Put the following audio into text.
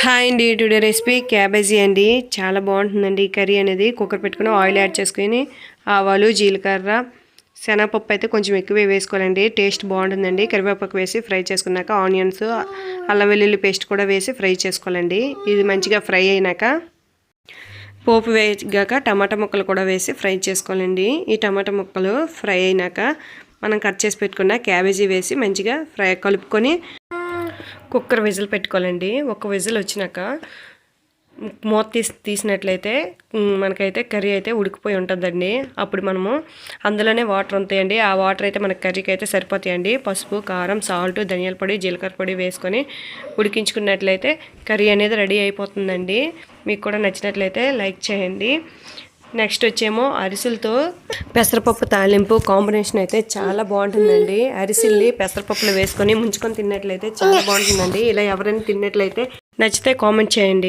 Hi అండి today recipe cabbage అండి. చాలా బాగుంటుందండి ఈ కర్రీ అనేది. కుక్కర్ పెట్టుకుని ఆయిల్ యాడ్ చేసుకుని ఆవాలు జీలకర్ర శనగపప్పు అయితే కొంచెం ఎక్కువే వేసుకోవాలండి. టేస్ట్ బాగుంటుందండి. కరివేపాకు వేసి ఫ్రై చేసుకున్నాక ఆనియన్స్ అల్లం వెల్లుల్లి పేస్ట్ కూడా వేసి ఫ్రై చేసుకోవాలండి. ఇది మంచిగా ఫ్రై అయినాక పోపు వేగాక టమాటా ముక్కలు కూడా వేసి ఫ్రై చేసుకోవాలండి. ఈ టమాటా ముక్కలు ఫ్రై అయినాక మనం కట్ చేసి పెట్టుకున్న క్యాబేజీ వేసి మంచిగా ఫ్రై కలుపుకొని కుక్కర్ విజిల్ పెట్టుకోవాలండి. ఒక విజిల్ వచ్చినాక మూత తీసి తీసినట్లయితే మనకైతే కర్రీ అయితే ఉడికిపోయి ఉంటుందండి. అప్పుడు మనము అందులోనే వాటర్ ఉంటాయండి. ఆ వాటర్ అయితే మనకి కర్రీకి అయితే సరిపోతాయండి. పసుపు కారం సాల్ట్ ధనియాల పొడి జీలకర్ర పొడి వేసుకొని ఉడికించుకున్నట్లయితే కర్రీ అనేది రెడీ అయిపోతుందండి. మీకు కూడా నచ్చినట్లయితే లైక్ చేయండి. నెక్స్ట్ వచ్చేమో అరిసెలతో పెసరపప్పు తాలింపు కాంబినేషన్ అయితే చాలా బాగుంటుందండి. అరిసెల్ని పెసరపప్పులు వేసుకొని ముంచుకొని తిన్నట్లయితే చాలా బాగుంటుందండి. ఇలా ఎవరైనా తిన్నట్లయితే నచ్చితే కామెంట్ చేయండి.